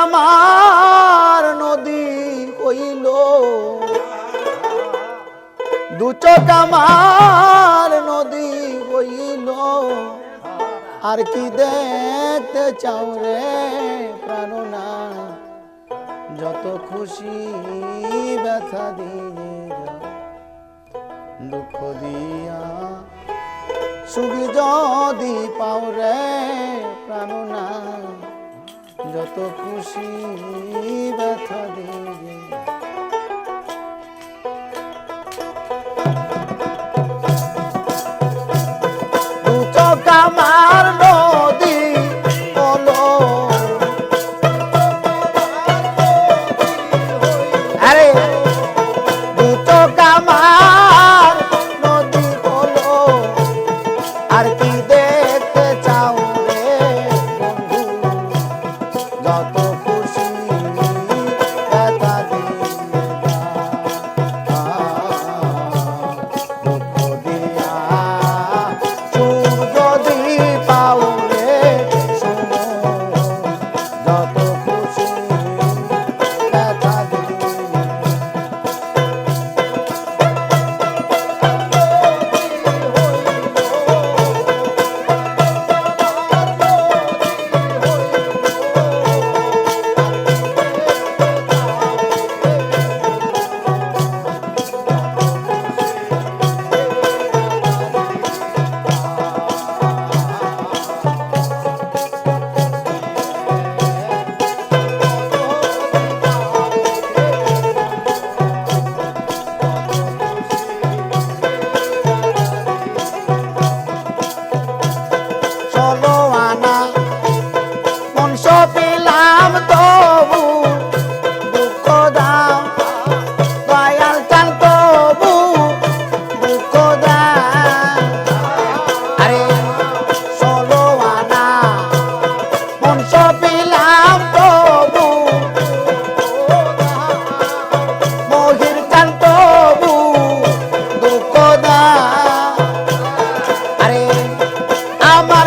আমার নদী হইল দু চোখ নদী হইল আর কি দেখতে চাও রে প্রাণনা যত খুশি ব্যথা দিয়ে দুঃখ দিয়া সুখ যদি পাও রে প্রাণনা যত খুশি ব্যথা দিবে। আমার I'm